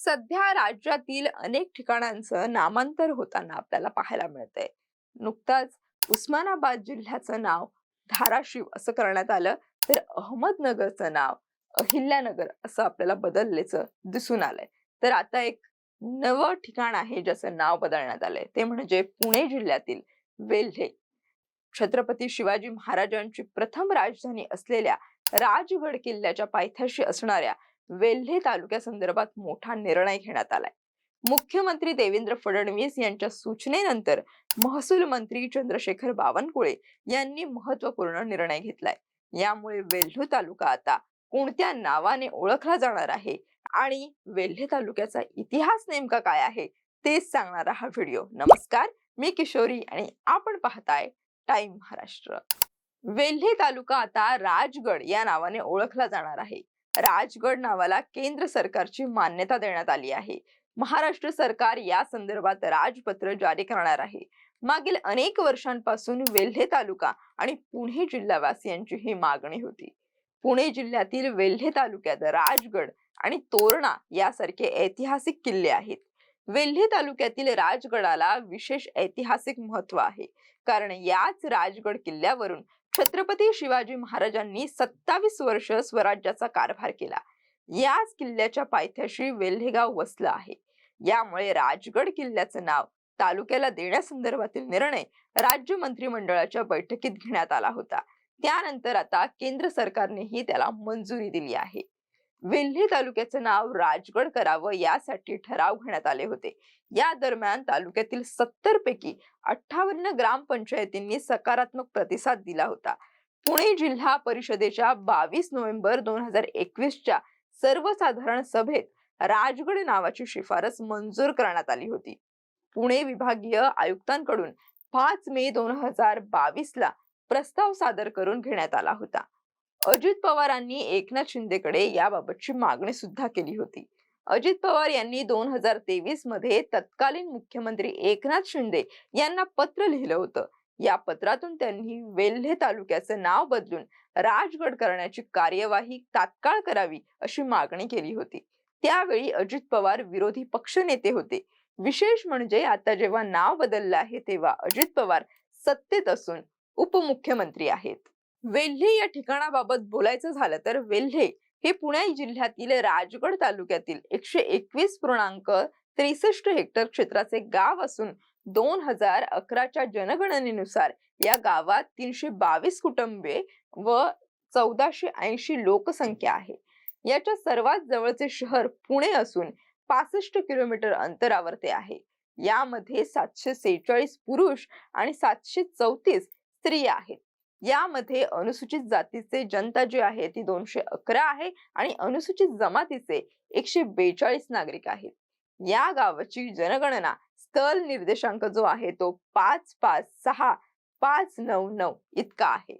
सध्या राज्यातील अनेक ठिकाणांचं नामांतर होताना आपल्याला पाहायला मिळतंय. नुकताच उस्मानाबाद जिल्ह्याचं नाव धाराशिव असं करण्यात आलं तर अहमदनगरचं नाव अहिल्यानगर असं आपल्याला बदलल्याचं दिसून आलंय. तर आता एक नवं ठिकाण आहे ज्याचं नाव बदलण्यात आलंय ते म्हणजे पुणे जिल्ह्यातील वेल्हे. छत्रपती शिवाजी महाराजांची प्रथम राजधानी असलेल्या राजगड किल्ल्याच्या पायथ्याशी असणाऱ्या वेल्हे तालुक्यासंदर्भात मोठा निर्णय घेण्यात आलाय. मुख्यमंत्री देवेंद्र फडणवीस यांच्या सूचनेनंतर महसूल मंत्री चंद्रशेखर बावनकुळे यांनी महत्त्वपूर्ण निर्णय घेतलाय. यामुळे वेल्हे तालुका आता कोणत्या नावाने ओळखला जाणार आहे आणि वेल्हे तालुक्याचा इतिहास नेमका काय आहे तेच सांगणारा हा व्हिडिओ. नमस्कार मी किशोरी आणि आपण पाहताय टाइम महाराष्ट्र. वेल्हे तालुका आता राजगड या नावाने ओळखला जाणार आहे. राजगड नावाला केंद्र सरकारची मान्यता देण्यात आली आहे. महाराष्ट्र सरकार या संदर्भात राजपत्र जारी करणार आहे. मागील अनेक वर्षांपासून वेल्हे तालुका आणि पुणे जिल्हावासियांची ही मागणी होती. पुणे जिल्ह्यातील वेल्हे तालुक्यात राजगड आणि तोरणा यासारखे ऐतिहासिक किल्ले आहेत. वेल्हे तालुक्यातील राजगडाला विशेष ऐतिहासिक महत्त्व आहे. कारण याच राजगड किल्ल्यावरून छत्रपती शिवाजी महाराजांनी सत्तावीस वर्ष स्वराज्याचा कारभार केला. याच किल्ल्याच्या पायथ्याशी वेल्हेगाव वसलं आहे. यामुळे राजगड किल्ल्याचं नाव तालुक्याला देण्यासंदर्भातील निर्णय राज्य मंत्रिमंडळाच्या बैठकीत घेण्यात आला होता. त्यानंतर आता केंद्र सरकारनेही त्याला मंजुरी दिली आहे. वेल्हे तालुक्याचं नाव राजगड करावं यासाठी ठराव घेण्यात आले होते. या दरम्यान तालुक्यातील सत्तर पैकी अठ्ठावन्न ग्रामपंचायतींनी सकारात्मक प्रतिसाद दिला होता. पुणे जिल्हा परिषदेच्या बावीस नोव्हेंबर दोन हजार एकवीसच्या सर्वसाधारण सभेत राजगड नावाची शिफारस मंजूर करण्यात आली होती. पुणे विभागीय आयुक्तांकडून पाच मे दोन हजार बावीस ला प्रस्ताव सादर करून घेण्यात आला होता. अजित पवारांनी एकनाथ शिंदेकडे याबाबतची मागणी सुद्धा केली होती. अजित पवार यांनी दोन हजार तेवीसमध्ये तत्कालीन मुख्यमंत्री एकनाथ शिंदे यांना पत्र लिहिलं होतं. या पत्रातून त्यांनी वेल्हे तालुक्याचं नाव बदलून राजगड करण्याची कार्यवाही तात्काळ करावी अशी मागणी केली होती. त्यावेळी अजित पवार विरोधी पक्षनेते होते. विशेष म्हणजे आता जेव्हा नाव बदललं आहे तेव्हा अजित पवार सत्तेत असून उपमुख्यमंत्री आहेत. वेल्हे या ठिकाणाबाबत बोलायचं झालं तर वेल्हे हे पुणे जिल्ह्यातील राजगड तालुक्यातील एकशे एकवीस पूर्णांक त्रेसष्ट हेक्टर क्षेत्राचे गाव असून दोन हजार अकराच्या जनगणनेनुसार या गावात तीनशे बावीस कुटुंबे व चौदाशे ऐंशी लोकसंख्या आहे. याच्या सर्वात जवळचे शहर पुणे असून पासष्ट किलोमीटर अंतरावर ते आहे. यामध्ये सातशे सेहेचाळीस पुरुष आणि सातशे चौतीस स्त्रिया आहेत. यामध्ये अनुसूचित जातीचे जनता जी आहे ती दोनशे अकरा आहे आणि अनुसूचित जमातीचे एकशे बेचाळीस नागरिक आहेत. या गावाची जनगणना स्थल निर्देशांक जो आहे तो पाच पाच सहा पाच नऊ नऊ इतका आहे.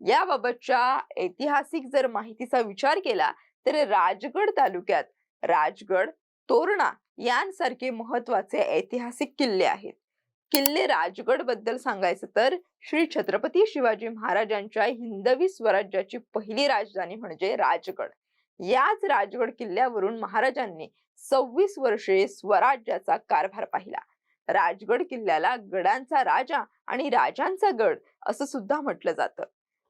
याबाबतच्या ऐतिहासिक जर माहितीचा विचार केला तर राजगड तालुक्यात राजगड तोरणा यांसारखे महत्त्वाचे ऐतिहासिक किल्ले आहेत. किल्ले राजगडबद्दल सांगायचं तर श्री छत्रपती शिवाजी महाराजांच्या हिंदवी स्वराज्याची पहिली राजधानी म्हणजे राजगड. याच राजगड किल्ल्यावरून महाराजांनी सव्वीस वर्षे स्वराज्याचा कारभार पाहिला. राजगड किल्ल्याला गडांचा राजा आणि राजांचा गड असं सुद्धा म्हटलं जातं.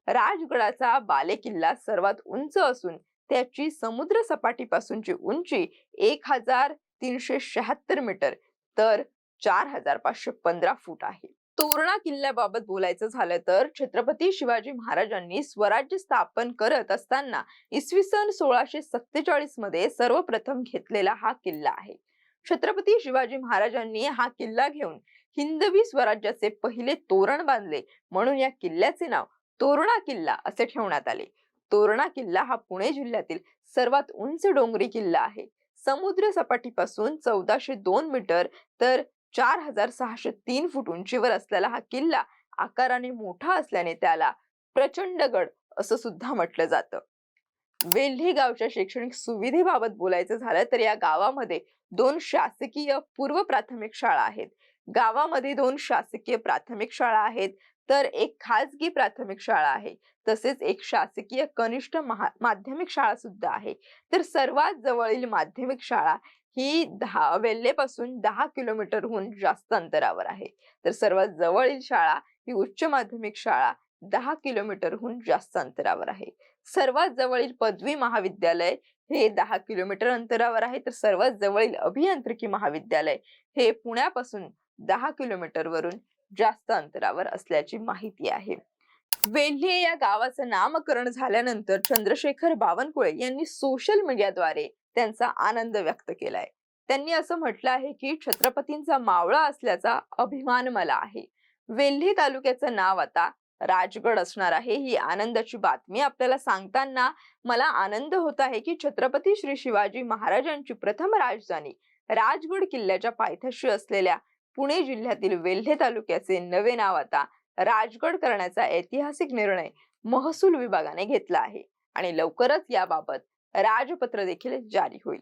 राजगडाचा बालेकिल्ला सर्वात उंच असून त्याची समुद्र सपाटीपासूनची उंची एक हजार तीनशे शहात्तर मीटर. तर चार हजार पाचशे पंधरा फूट आहे. तोरणा किल्ल्याबाबत बोलायचं झालं तर छत्रपती शिवाजी महाराजांनी स्वराज्य स्थापन करत असताना इसवी सन सोळाशे सत्तेचाळीसमध्ये सर्वप्रथम घेतलेला हा किल्ला आहे. छत्रपती शिवाजी महाराजांनी हा किल्ला घेऊन हिंदवी स्वराज्याचे पहिले तोरण बांधले म्हणून या किल्ल्याचे नाव तोरणा किल्ला असे ठेवण्यात आले. तोरणा किल्ला हा पुणे जिल्ह्यातील सर्वात उंच डोंगरी किल्ला आहे. समुद्र सपाटीपासून चौदाशे दोन मीटर तर चार हजार सहाशे तीन फूट उंचीवर असलेला हा किल्ला आकाराने मोठा असल्याने त्याला प्रचंडगड असं सुद्धा म्हटलं जातं. वेल्ही गावच्या शैक्षणिक सुविधेबाबत बोलायचं झालं तर या गावामध्ये दोन शासकीय पूर्व प्राथमिक शाळा आहेत. गावामध्ये दोन शासकीय प्राथमिक शाळा आहेत तर एक खाजगी प्राथमिक शाळा आहे तसेच एक शासकीय कनिष्ठ माध्यमिक शाळा सुद्धा आहे. तर सर्वात जवळील माध्यमिक शाळा ही दहा वेल्हेपासून दहा किलोमीटरहून जास्त अंतरावर आहे. तर सर्वात जवळील शाळा ही उच्च माध्यमिक शाळा दहा किलोमीटरहून जास्त अंतरावर आहे. सर्वात जवळील पदवी महाविद्यालय हे दहा किलोमीटर अंतरावर आहे. तर सर्वात जवळील अभियांत्रिकी महाविद्यालय हे पुण्यापासून दहा किलोमीटर वरून जास्त अंतरावर असल्याची माहिती आहे. वेल्हे या गावाचं नामकरण झाल्यानंतर चंद्रशेखर बावनकुळे यांनी सोशल मीडियाद्वारे त्यांचा आनंद व्यक्त केलाय. त्यांनी असं म्हटलं आहे की छत्रपतींचा मावळा असल्याचा अभिमान मला आहे. वेल्हे तालुक्याचं नाव आता राजगड असणार आहे. ही आनंदाची बातमी आपल्याला सांगताना मला आनंद होत आहे की छत्रपती श्री शिवाजी महाराजांची प्रथम राजधानी राजगड किल्ल्याच्या पायथ्याशी असलेल्या पुणे जिल्ह्यातील वेल्हे तालुक्याचे नवे नाव आता राजगड करण्याचा ऐतिहासिक निर्णय महसूल विभागाने घेतला आहे. आणि लवकरच याबाबत राजपत्र देखील जारी होईल.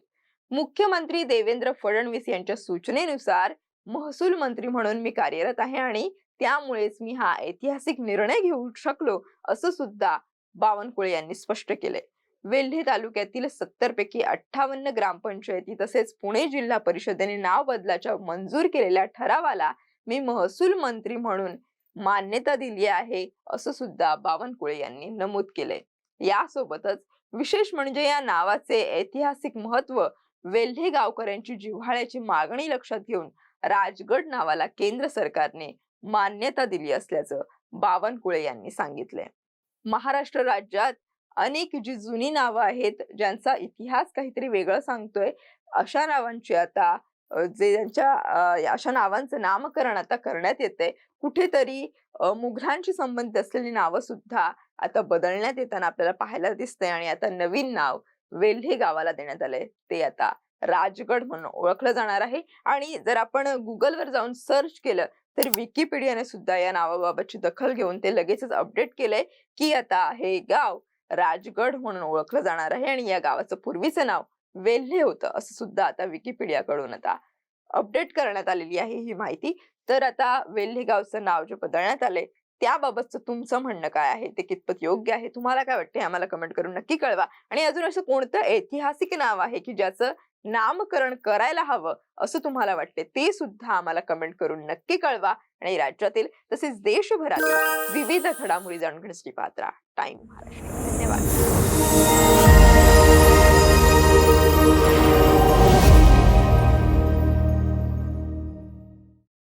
मुख्यमंत्री देवेंद्र फडणवीस यांच्या सूचनेनुसार महसूल मंत्री म्हणून मी कार्यरत आहे आणि त्यामुळेच मी हा ऐतिहासिक निर्णय घेऊ शकलो असं सुद्धा बावनकुळे यांनी स्पष्ट केले. वेल्हे तालुक्यातील सत्तर पैकी अठ्ठावन्न ग्रामपंचायती तसेच पुणे जिल्हा परिषदेने नाव बदलाच्या मंजूर केलेल्या ठरावाला मी महसूल मंत्री म्हणून मान्यता दिली आहे असं सुद्धा बावनकुळे यांनी नमूद केले. यासोबतच विशेष म्हणजे या नावाचे ऐतिहासिक महत्त्व वेल्हे गावकऱ्यांची जिव्हाळ्याची मागणी लक्षात घेऊन राजगड नावाला केंद्र सरकारने मान्यता दिली असल्याचं बावनकुळे यांनी सांगितलंय. महाराष्ट्र राज्यात अनेक जी जुनी नावं आहेत ज्यांचा इतिहास काहीतरी वेगळं सांगतोय अशा नावांची आता जे ज्यांच्या अशा नावांचं नामकरण आता करण्यात येते कुठेतरी मुघलांशी संबंधित असलेली नावं सुद्धा आता बदलण्यात येताना आपल्याला पाहायला दिसतंय आणि आता नवीन नाव वेल्हे गावाला देण्यात आलंय. ते आता राजगड म्हणून ओळखलं जाणार आहे. आणि जर आपण गुगलवर जाऊन सर्च केलं तर विकिपीडियाने सुद्धा या नावाबाबतची दखल घेऊन ते लगेचच अपडेट केलंय की आता हे गाव राजगड म्हणून ओळखलं जाणार आहे आणि या गावाचं पूर्वीचं नाव वेल्हे होतं असं सुद्धा आता विकिपीडियाकडून आता अपडेट करण्यात आलेली आहे ही माहिती. तर आता वेल्हे गावचं नाव जे बदलण्यात आले त्याबाबतचं तुमचं म्हणणं काय आहे? ते कितपत योग्य आहे? तुम्हाला काय वाटते आम्हाला कमेंट करून नक्की कळवा. आणि अजून असं कोणतं ऐतिहासिक नाव आहे की ज्याचं नामकरण करायला हवं असं तुम्हाला वाटते ते सुद्धा आम्हाला कमेंट करून नक्की कळवा. आणि राज्यातील तसेच देशभरातील विविध घडामोडी जाणून घेण्यासाठी पात्रा. टाइम महाराष्ट्र. धन्यवाद.